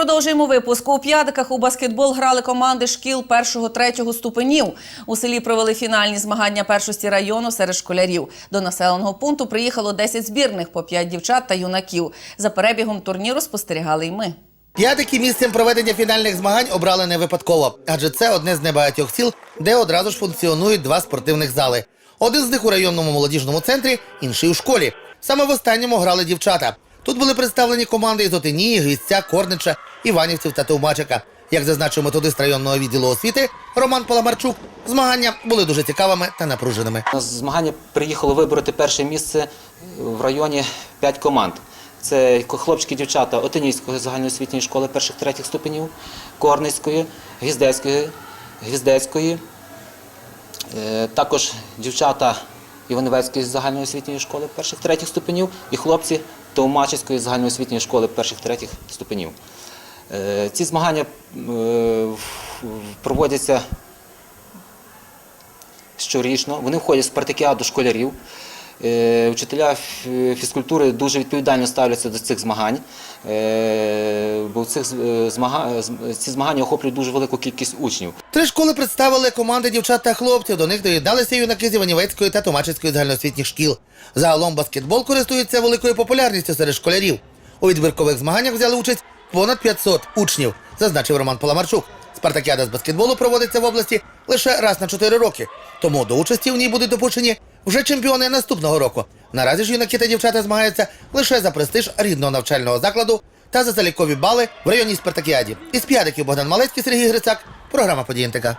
Продовжуємо випуск. У п'ятиках у баскетбол грали команди шкіл першого-третього ступенів. У селі провели фінальні змагання першості району серед школярів. До населеного пункту приїхало 10 збірних по 5 дівчат та юнаків. За перебігом турніру спостерігали й ми. П'ятики місцем проведення фінальних змагань обрали не випадково, адже це одне з небагатьох сіл, де одразу ж функціонують два спортивних зали. Один з них у районному молодіжному центрі, інший у школі. Саме в останньому грали дівчата. Тут були представлені команди із Отинії, Грізця, Корнича, Іванівців та Товмачика. Як зазначив методист районного відділу освіти Роман Паламарчук, змагання були дуже цікавими та напруженими. На змагання приїхало вибороти перше місце в районі 5 команд. Це хлопчики, дівчата Отинійської загальноосвітньої школи перших третіх ступенів, Корницької, Гвіздецької, Гвіздецької, е, також дівчата Івановецької загальноосвітньої школи перших третіх ступенів і хлопці Товмачівської загальноосвітньої школи перших третіх ступенів. Е, Ці змагання е, проводяться щорічно. Вони входять в спартакіаду школярів. Е, Вчителя фізкультури дуже відповідально ставляться до цих змагань, е, бо цих е, з- ці змагання охоплюють дуже велику кількість учнів. Три школи представили команди дівчат та хлопців. До них доєдналися юнаки з Іванівецької та Томачицької загальноосвітніх шкіл. Загалом баскетбол користується великою популярністю серед школярів. У відбіркових змаганнях взяли участь понад 500 учнів, зазначив Роман Паламарчук. Спартакіада з баскетболу проводиться в області лише раз на 4 роки. Тому до участі в ній будуть допущені вже чемпіони наступного року. Наразі ж юнаки та дівчата змагаються лише за престиж рідного навчального закладу та за залікові бали в районній спартакіаді. Із п'ятиків Богдан Малецький, Сергій Грицак. Програма «Події НТК».